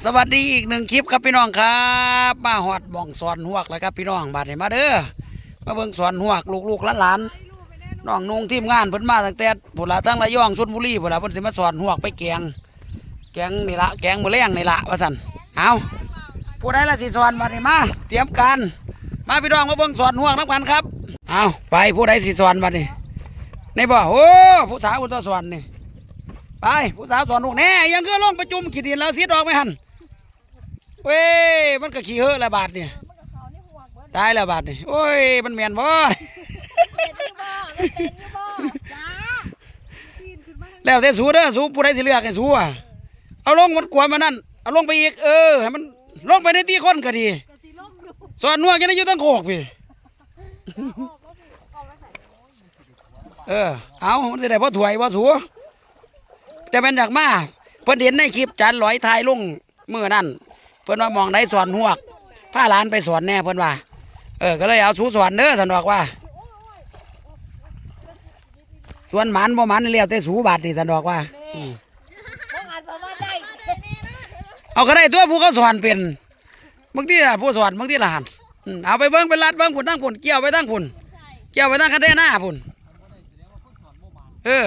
สวัสดีอีกหนึ่งคลิปครับพี่น้องครับมาหอดมองสอนหวกแล้วครับพี่น้องบาดนี้มาเด้อมาเบิ่งสอนหวกลูกๆหลานๆน้องนุ่งทีมงานเพิ่นมาตั้งแต่พุ่นละทั้งระยองชลบุรีพุ่นละเพิ่นสิมาสอนหวกไปแกง แกงนี่ละแกงมือแรงนี่ละว่าซั่นเอาผู้ใดละสิสอนบาดนี้มาเตรียมการมาพี่น้องมาเบิ่งสอนหวกนับกันครับเอาไปผู้ใดสิสอนบาดนี้ในบ่โอ้ผู้สาวผู้ตัวสอนนี่ ไปผู้สาวสอนลูกแน่ยังก็ลงประจุมขีดดินแล้วซีดออกไม่หันเว้ยมันก็ขี้เหอะละบาทเนี่ยตายแล้วบาทนี่โอ้ยมันแมนบ่แล้วแต่สู้เด้อสู้ผู้ใดสิเลือกให้สู้อะเอาลงมันกวนมานั่นเอาลงไปอีกเออให้มันลงไปในที่คนก็ดีสอนนัวกันได้อยู่ตั้งโคกพี่เออเอามันสิได้บ่ถวยบ่สู้ แต่เป็นอยากมาเพิ่นเห็นในคลิปจานลอยทายลงมือนั่นเพิ่นว่ามองได้สอนหวกพาหลานไปสอนแน่เพิ่นว่า เออก็เลยเอาสูสอนเด้อสันดอกว่าส่วนหมันบ่หมันนี่เรียวแต่สูบาทนี่สันดอกว่าอืมเอาก็ได้ตัวผู้เขาสอนเป็นบางทีอะผู้สอนบางทีละหันอืมเอาไปเบิ้งไปลัดเบิ้งผุนตั้งผุนเกี่ยวไปตั้งผุนเกี่ยวไปตั้งคันเด้หน้าผุนเออ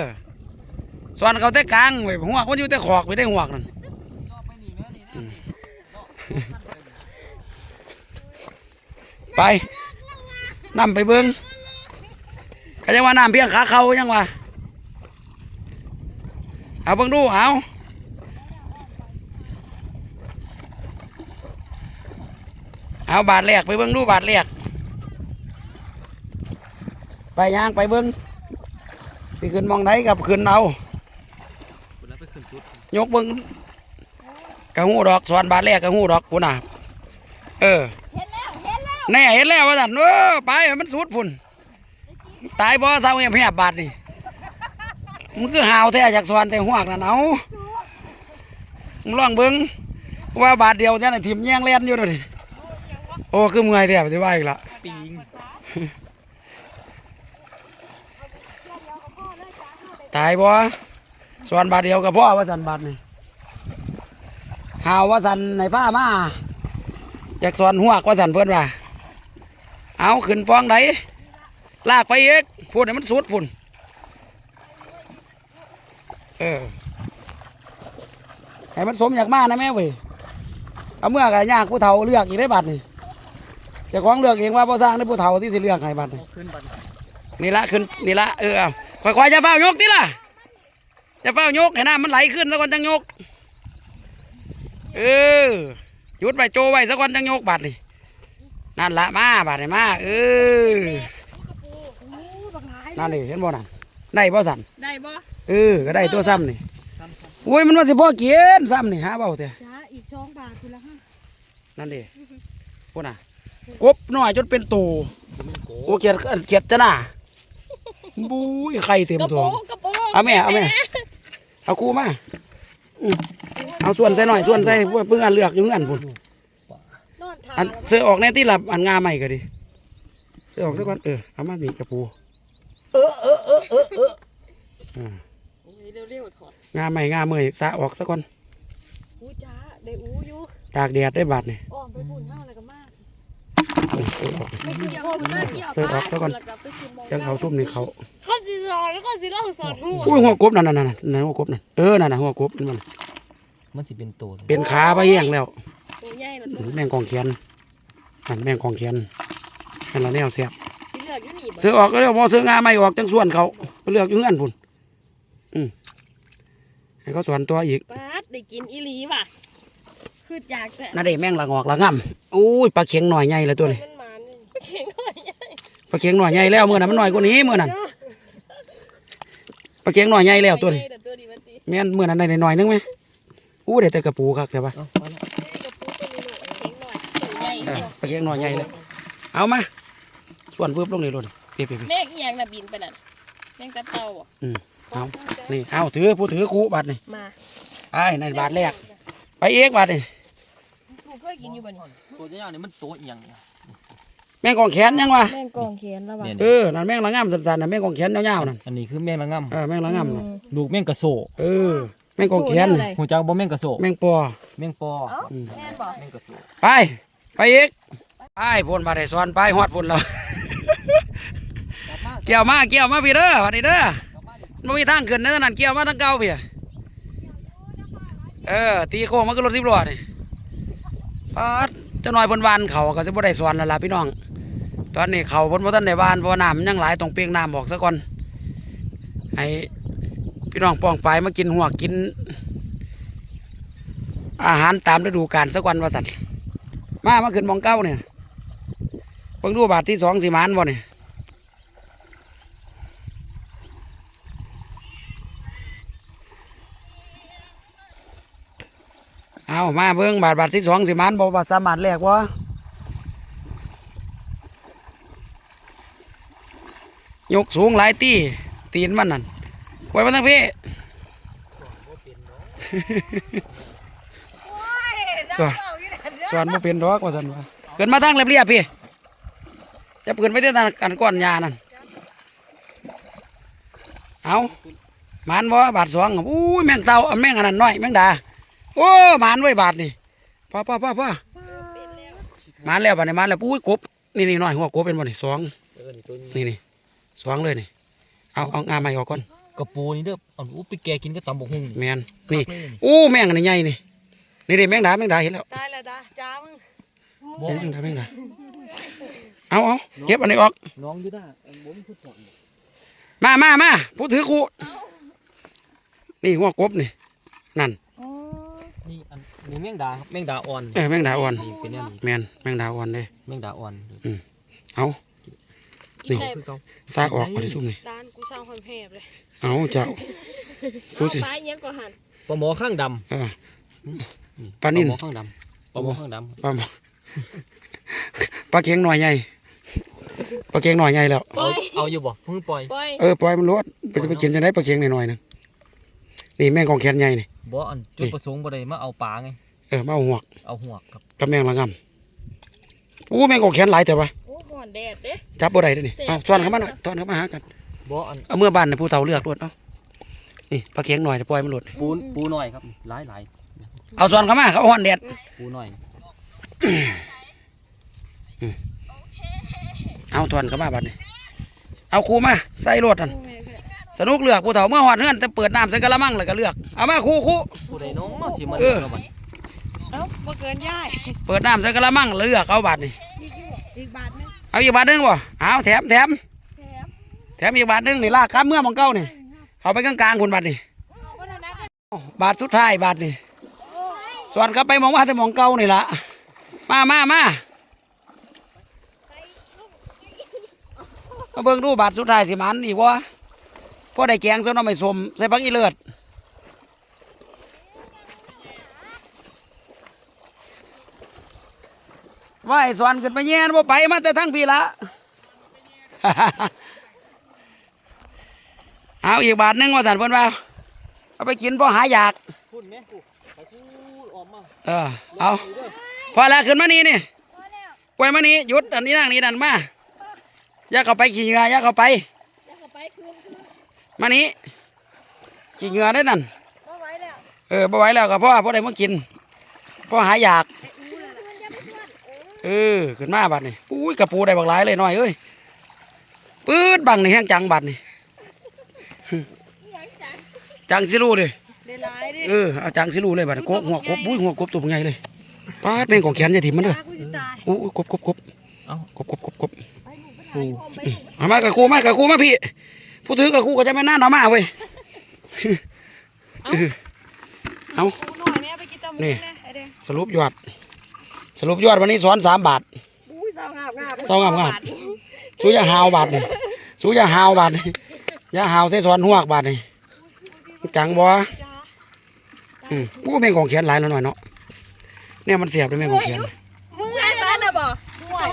สอนเขาแต่กลางเว้หัวมันอยู่แต่ขอกไปได้หัวนั่นไปนำไปเบิ้งก็ยังว่าน้ำเพียงขาเขายังว่าเอาเบิ้งดูเอาเอาบาทแรกไปเบิ้งดูบาทแรกไปย่างไปเบิ้งสิขึ้นมองไหนกับขึ้นเอา ยกเบิ้งกระหูดอกสอนบาทแรกกระหูดอกพุ่นน่ะ เออเห็นแล้วเห็นแล้วแน่เห็นแล้วว่าสันเออไปให้มันสุดพุ่นตายบ่เศร้าเงียบแหบบาทนี่มันคือหาวแท้จากสอนแต่หวกนั่นเอามึงลองเบิ้งว่าบาทเดียวเนี่ยน่ะทิมแย่งเล่นอยู่นี่โอ้คือเมื่อยแท้สิว่าอีกละปิงตายบ่ สอนบาทเดียวกับพ่อว่าสันบาทนี่หาวว่าสันในผ้ามาอยากสอนหัวกว่าสันเพื่อนว่า เอาขึ้นปองไหนลากไปเอกพูดให้มันสุดพุ่นเออให้มันสมอยากมานะแม่เว้ยเอาเมื่อกันยากผู้เฒ่าเลือกอีกได้บัตรนี่จะของเลือกเองว่าพอสร้างได้ผู้เฒ่าที่สิเลือกให้บัตรนี่นี่ละขึ้นนี่ละเออเอาค่อยๆจะเฝ้ายกติล่ะ จะเฝ้ายกให้น้ำมันไหลขึ้นสักวันจังยก เออหยุดไปโจไว้สักวันจังยกบัตรนี่นั่นละมาบาดนี่มา เออนั่นนี่เห็นบ่นั่นได้บ่สันได้บ่เออก็ได้ตัวซ้ำนี่อุ้ยมันว่าสิพ่อเกียนซ้ำนี่หาเบาเถอะจ้าอีกสองบาทคุณละห้านั่นดิพวกน่ะกบน้อยจนเป็นตูโอ้เกียดเกียดจะน่ะบุ้ยไข่เต็มกระท้โปอรงงกระโปรงเอาแม่เอาแม่ เอากูมาอืมเอาส่วนใส่หน่อยส่วนใส่เพื่อเพื่อเลือกอยู่อันพุ่นนอนทาอันเสื้อออกแน่ที่หลับอันงาใหม่ก็ดีเสื้อออกสักก่อนเออเอามานี่กระปูเออเออเออเออเอออ่าเร็วๆถอดงาใหม่งาเมื่อยสะออกสักก่อนอู้จ้าได้อู้อยู่ตากแดดได้บาดนี่อ้อมไปบุญมากอะไรกันมาก เสื้อออกเสื้อออกซะก่อนจังเอาซุ่มนี่เขาเขาสิสอนแล้วก็สิเล่าสอนหัวอุ้ยหัวกบนั่นนั่นนั่นนั่นหัวกบนั่นเออนั่นน่ะหัวกบมันมันสิเป็นตัวเป็นขาไปเหี้ยงแล้วแมงกองเขียนนั่นแมงกองเขียนนั่นละแนวเสียบเองอยู่นี่บ่เสื้อออกก็เรียกว่าเสื้องาใหม่ออกจังส่วนเขาไปเลือกยู่งื่อนพุ่นอืมให้เขาสอนตัวอีกปาดได้กินอีหลีว่ะคืออยากแต่น่าได้แมงละงอกละง่ำอุ้ยปลาเข็งหน่อยใหญ่เลยตัวนี้ เข่งหน่อยปลาเข็งหน่อยใหญ่แล้วเมื่อนั้นมันหน่อยกว่านี้เมื่อนั้นปลาเข็งหน่อยใหญ่แล้วตัวนี้ตัวนี้มันติแม่นเมื่อนั้นได้หน่อยนึงไหมอู้ได้แต่กระปูครับแต่ว่าเข่งหน่อยตัวใหญ่เออปลาเข็งหน่อยใหญ่เลยเอามาส่วนเพิ่มลงเลยเลยเปียเปียแม่งอีหยังน่ะบินไปนั่นแม่งกระเต่าอะอืมเอานี่เอาถือผู้ถือคูบาทนี่มาไอ้ในบาทแรก ไปเอกบาทนี่ลูกเคยกินอยู่บ่นี่ตัวเจ้านี่มันตัวเอียงเนี่ยแมงกองแขนยังวะแม่งกองเขียนแล้วว่ะเนี่ยเออนั่นแมงละง่ำสันๆนั่นแมงกองแขนยาวๆนั่นอันนี้คือแม่งละง่เออแมงละง่ำนั่นำลูกแม่งกระโซเออแมงกองแขนสู้นี่แวใดหูจักบ่แม่งกระโสกแมงปอแม่งปอเอ้าแม่นบ่แม่งกระโสกไปไปอีกไปพ่นมาได้สอนไปฮอดพ่นแล้วเกี่ยวมาเกี่ยวมาพี่เด้อวันนี้เด้อมันมีทางขึ้นเด้อนั่นเกี่ยวมาทางเก่าพี่เออตีโค้งมันก็รถสิบล้อนี่ปาดเจะน้อยเพิ่นวานเขาก็สิบ่ได้สอนแล้วล่ะพี่น้อง ตอนนี้เขาเพิ่นบ่ทันได้านเพราะว่น้ำมันยังหลายต้องเปียงน้ำออกซะก่อนให้พี่น้องป้องไปมากินหัวกิน อาหารตามฤดูกาลสักวันว่าสันมามาขึ้นมองเก้าเนี่ยเพิ่งดูบาทที่สองสีมานบ่เนี่ยเอามาเบิ้งบาทบาทที่สองสีมานบอกว่าสามารถแลกวะ ยกสูงหลายตีตีนมันนั่นไว้มาทั้งพี่สวนสวนบ่เป็นดอกว่าซั่นว่าเกินมาทางเรียบๆพี่จะเปินไว้ที่ทางกันก้อนหญ้านั่นเอาหมานบ่บาทสองอู้ยแมงเต่าเอาแมงอันนั้นน้อยแมงดาโอ้หมานไว้บาทนี่พ่อพ่อพ่อพ่อหมานแล้วบาดนี้หมานแล้วปุ้ยกบนี่นี่น้อยหัวกบเป็นบ่นี่สองเออนี่ตัวนี้นี่นี่ สองเลยนี่ เอาเอางาใหม่ออกก่อนกระปูนี่เด้อเอาอู้ไปแกกินก็ตำบกหุ่งแมนนี่คักเลยอู้แมงอันนี้ใหญ่นี่นี่ดิแมงดาแมงดาเห็นแล้วได้แล้วจ้าจ้ามึงบ่เห็นแมงดาแมงดาเอาเอาเก็บอันนี้ออกน้องอยู่ด้าอันบ่มีผู้สอนมามามาผู้ถือคู่นี่หัวกบนี่นั่นอ๋อนี่อันนี่แมงดาครับแมงดาอ่อนเออแมงดาอ่อนนี่เป็นแนวนี้แมนแมงดาอ่อนเลยแมงดาอ่อนเอากิ นได้คือเก่าซากออกไปที่ซุ่มนี่ด้านกูสร้างความแหบเลยเอาเจ้าเอาสู้สิปลาเอียงก็หันปลาหมอข้างดเออำปลานิ่นหมอข้างดำปลาหมอข้างดปลาหมอปลาเค็งหน่อยใหญ่ปลาเค็งหน่อยใหญ่แล้วำเอาเอาอยู่บ่เพิ่งปล่อยปล่อยเออปล่อยมันรดไปจะไปกินจะได้ปลาเค็งหน่อยๆหนึงนี่แมงกองแขนใหญ่นี่บ่อันจุดประสงค์บ่ได้มาเอาปลาไงเออมาเอาหัวกเอาหัวครับกับแมงละงำอู้แมงกองแขนหลายแต่ว่าโอ้ห่อนแดดเด้จับบ่ได้เด้อนี่เอาซ้อนเข้ามาหน่อยซ้อนเข้ามาหากันบ่อันเอาเมื่อบ้านน่ะผู้เฒ่าเลือกรวดเอานี่ปลาเค็งหน่อยเดี๋ยวปล่อยมันหลุดปูปูหน่อยครับหลายหลายเอาซ้อนเข้ามาเขาห่อนแดดปูหน่อยเอาทอนเข้ามาบัดนี้เอาครูมาใส่รถนั่นกูแม่แค่สนุกเลือกผู้เฒ่าเมื่อหอดเฮือนแต่เปิดน้ำใส่กะละมังเลยก็เลือกเอามาครูครูผู้ใดน้องสิมาเอเลืออกบัดเอ้าบ่เกินย่ายเปิดน้ำใส่กะละมังแล้วเลือกเอาบัดนี่อีกอยู่อีกบาทนึง เอาอีกบาทหนึงบ่เอาแถมแถมแถมแถมอีกบาทหนึงนี่ลากข้ามเมื่อมองเก้านี่เขาไปกลางๆคุณบัดนี่วัฒนธรรมบาทสุดท้ายบาทนี่ส่วนกลับไปมองว่าแต่มองเก้านี่ละมามามามาเบิ่งดูบาทสุดท้ายสิมันอีกวะพอได้แกงซะหน่อยไม่สมใส่ผักอีเลิศ ว่าไอ้สวนขึ้นไปแย่นบ่ไปมาแต่ทั้งพี่ละเอาอีกบาทหนึงว่าสันเพิ่นว่าเอาไปกินพอหาอยากเออเอาพอแล้วขึ้นมานี่นี่ปล่อยมานี่หยุดอันนี้นั่งนี่นั่นมาอย่าเข้าไปขี่เงือย่าเข้าไปมานี่ขี่เงือได้นั่นเออบ่ไหวแล้วก็พ่อพ่อได้มากินพ่อหาอยาก เออขึ้นมาบัดนี่อุ้ยกระปูได้บักหลายเลยหน่อยเอ้ยปื๊ดบังนี่แห้งจังบัดนี่หยังจังจังสิรู้เลยได้หลายดิเออเอาจังสิรู้เลยบัดนี้โกกหัวกบอุ้ยหัวกบตัวเป็นไงเลยป้าดแม่งของแขนอย่าถิ่มมันเด้อจ้ากูสิตายอู้กบกบกบเอ้ากบกบกบกบไปหนูไปหาอยู่โฮมไปหนูเอามากับครูมากับครูมาพี่ผู้ถือกับครูก็จะไม่น่าหนามาเว้ยเออเอากูหน่อยแม่ไปกินตะหมูนี่เลยไอ้แดงสรุปยอด สรุปยอดวันนี้สอนสามบาทอุ้ยเศร้างาบงาบเศร้างาบงาบสู้อย่าหาวบาทนี่สู้อย่าหาวบาทนี่อย่าหาวใส่สอนหัวกบาทนี่จังบ่จ้าอืมอู้แม่งของแขนหลายแล้วหน่อยเนาะเนี่ยมันเสียบด้วยแม่งของแขนมึงไงบ้านน่ะบ่ห่วย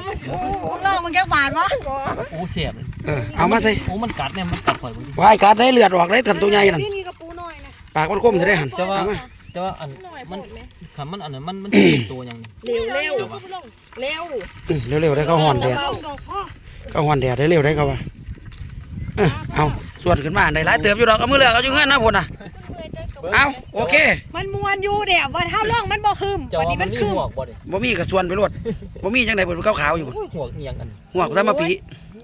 กูลองมึงแค่บาทวะบ่โอ้เสียบเออเอามาใส่โอ้มันกัดเนี่ยมันกัดข่อยบ่ดิวายกัดได้เลือดออกได้ทำตัวใหญ่นั่นนี่นี่กระปูหน่อยนะปากมันคมจะได้หันแต่ว่าเอามา แต่ว่าอันหน่อยมันพูดไหมคันมันอันนั้นมันมันเป็นตัวอย่างนี้เร็วเร็วกูไปลงเร็วอืมเร็วๆได้เข้าห่อนแดดลงดอกพ่อเข้าห่อนแดดได้เร็วได้เข้าว่าเออเอาส่วนขึ้นมาได้หลายเติบอยู่ดอกเอามือเลือกเอาอยู่เงื่อนนะพุ่นน่ะเคยเจอกับเอาโอเคมันมวนอยู่เนี่ยวันเท่าล่องมันบ่คืมจะวันว่านี้มัมันนมีคืมหัวกบ่ดิบ่มีกระส่วนไปรวดบ่มีจังได๋เพิ่นขาวๆอยู่บ่หัวกเอียงอันหัวกซะมาปี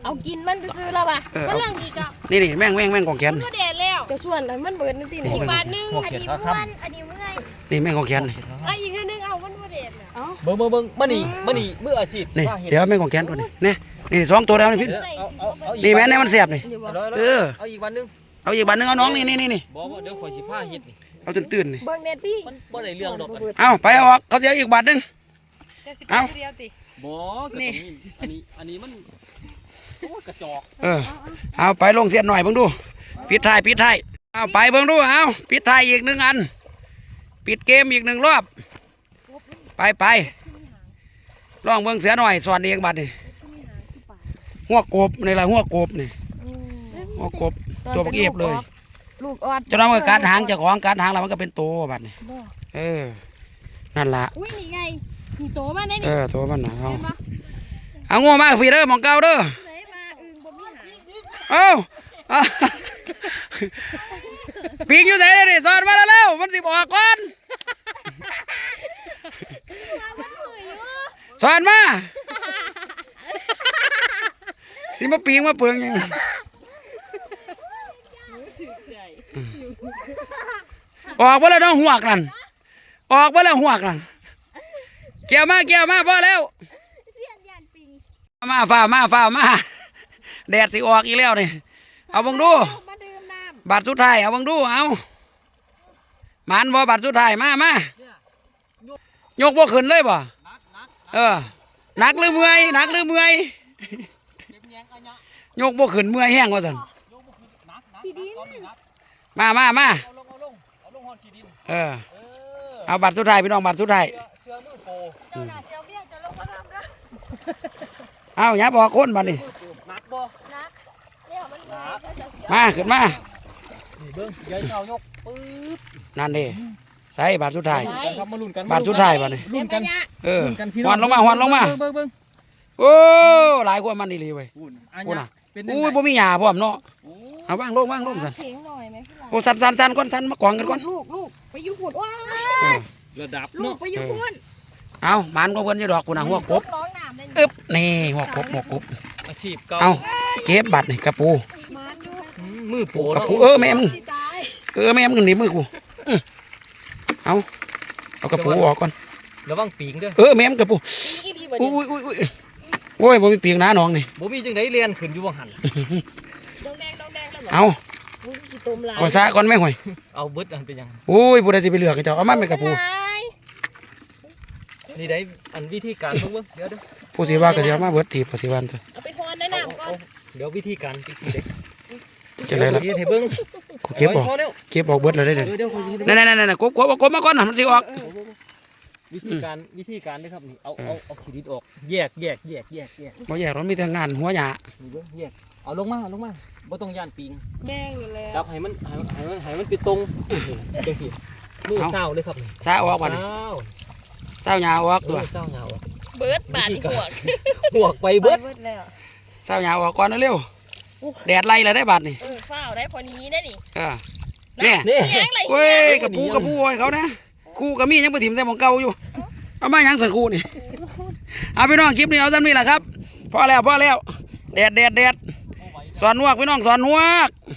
เอากินมันไปซื้อแล้วป่ะเออมันเอาลังอีกอะนี่นี่แม่งแม่งแม่งของแขนมันก็แดดแล้วจะส่วนอะไรมันเบิดนั่นสิอีกบาทนึงหัวอันเขียนนี้ขาม้ค้วนอันนี้เมื่อยนี่แม่งของแขนนี่อะอีกทีนึงเอามันบ่แดดน่ะเอ้าเบิ่งเบิ่งเบิ่งมานี่มานี่มืออาชีพนี่ว่าเห็นเดี๋ยวแม่งของแขนตัวนี้นี่นี่สองตัวแล้วนี่พี่เดี๋ยวเอาเอาเอาอีกนี่แม่นนี่มันเสียบนี่อยู่บ่เอาเลยเออ เอาอีกวันหนึงเอาอีกบันหนึงเอาน้องนี่นี่นี่นี่บอกว่าเดี๋ยวข่อยสิพาเฮ็ดนี่เอาตื่นๆนี่เบิ่งเน็ตตี้มันบ่ได้เรื่องดอกอันเอาไปเอาออกเขาเสียอีกบาทหนึงจะสิบเอ้าเดียวติบ่ก็นี่ตรงนี้อันนี้อันนี้มันโอ้ย กระจอกเออเอาไปลงเสียดหน่อยเบิ่งดูปิดท้ายปิดท้ายเอาไปเบิ่งดูเอาปิดท้ายอีกหนึ่งอัน ปิดเกมอีกหนึ่งรอบ ไปไปลองเบิ่งเสือหน่อยสอนเองบัดนี่หัวกบนี่แหละหัวกบนี่หัวกบตัวบักเอฟเลยลูกออดเจะน้องก็กัดหางเจ้าของกัดหางแล้วมันก็เป็นโตบัดนี่บ่เออ นั่นละอุ้ยนี่ไงนี่โตมาได้เอนี่อโตมันนะเอาเห็นปะเอางัวมาพี่เด้อหมองเก่าเด้อไหนมาอึ่งบ่มีหาง เอ้าอะปิงอยู่ไหนเด้อนี่สอนมาแล้วเร็วมันสิบออกก่อนสอนมา สิมาปิงมาเปลืองหยังออกมาแล้วน้องหวกนั่นออกมาแล้วหวกนั่นเกี่ยวมาเกี่ยวมาพอแล้วเสียนยานปิงมาฝ้ามาฝ้ามา แดดสิออกอีกแล้วนี่เอาบังดูมาดื่มน้ำบัตรสุดท้ายเอาบังดูเอาหมันบ่บัตรสุดท้ายมามายกบ่ขึ้นเลยบ่นักนักเออหนักหรือเมื่อยหนักหรือเมื่อยเก็บแยงอันยะยกบ่ขึ้นเมื่อยแห้งว่าซั่นโยกบ่ขึ้นนักนักนักตอนนี้นักมามามาเอาลงเอาลงเอาลงฮอดขี้ดินเออเออเอาบัตรสุดท้ายพี่น้องบัตรสุดท้ายเสื้อเสื้อมือโปเจ้าหน้าเจ้าเมียจะลงมาทำนะเอาอย่าบอกคนบัดนี้มือโปนักบ่นักเนี่ย มันไงก็จะเสียมาขึ้นมานี่เบิ่งยายเอายกปึ๊บนั่นเด้ใส่บัตรสุดท้ายลุ้นกันครับมาลุ้นกันบัตรสุดท้ายบัดนี้ลุ้นกันเออลุ้นกันพี่หวันลงมาหวันลงมาเบิ่งเบิ่งโอ้หลายคนมันนี่เลยเว้ยอุ่นอันอุ่นยะอะเป็นอุ้ยบ่มีหญ้าพร้อมเนาะโอ้เอาวางลงวางลงซั่นเถียงหน่อยไหมพี่หลานโอ้สั่นสั่นสั่นก่อนสั่นมากองกันก่อนลูกลูกไปอยู่หุ่นว้าเออระดับลูเนาะกไปอยู่หุ่นเอาหมันก็เพิ่นอยู่ดอกกูน่ะหัวกบร้องน้ำได้อึ๊บนี่หัวกบหัวกบอาชีพเก่าเอาเก็บบัตรนี่กระปูมันอยู่อื มมือโปกระเนาะปูเออแม่มึงที่ตายเออแม่มึงหนีมือกูอื้อเอาเอากระปูออกก่อนระวังปีงเด้อเออแม่มึงกระปูอีดีบ่อุ้เนี่ยยอุ้ยอุ้ยโอ้ยบ่มีปีกหนาน้องนี่บ่มีจังไดเรียนขึ้นอยู่วังหันดองแดงดองแดงแล้วบ่เอาอุ้ยกี่ตุ่มลายเอาซะก่อนแม่ห่วยเอาเบิดอันเป็นหยังอุ้ยผู้ใดสิไปเลือกให้เจ้าเอามาแม่กระปูลายนี่ได้อันวิธีการเบิ่งเบิ่งเดี๋ยวเดี๋ยวผู้สิว่าก็สิเอามาเบิดถีบก็สิวันตัวเอาไปทอนได้น้ำก่อนเดี๋ยววิธีการจังซี่เด้ จะไรล่ะเดี๋ยวให้เบิ่งกูเก็บออกพอแล้วเก็บออกเบิดเลยได้เดี๋เด้ยวเดี๋ยวค่อยสิให้นั่นนั่นนั่นกบกบเอากบมาก่อนน่ะมันสิออก วิธีการวิธีการเด้อครับนี่เอาเอาเอาขีดิดออก แยกแยกแยกแยกแยกบ่แยกมันมีแต่งานหัวหญ้านี่เบิ่งแยกเอาลงมาเอาลงมาบ่ต้องย่านปิงแม่งอยู่แล้วจับให้มันให้มันให้มันให้มันเป็นตรงจังซี่มือเศร้าเลยครับนี่ซาออกบัดนี้เศร้าซาหญ้าออกเอตัวอเศร้าเหงาอะเบิดบาดอีกหัวกหัวกไปเบิดเบิดแล้วซาหญ้าออกก่อนเร็วๆ แดดไล่แล้วได้บัดนี่เออฝ้าวได้พอนี้ได้นี่เออเนี่ย นี่ยังไรเว้ยกระปูกระปูไว้เขานะคู่กับมียังไปถิ่มใส่หมองเก่าอยู่ เอามาหยังสันคู่นี่ เอาพี่น้องคลิปนี้เอาซ้ำนี่แหละครับพอแล้วพอแล้วแดดแดดแดดสอนหวกพี่น้องสอนหวกเ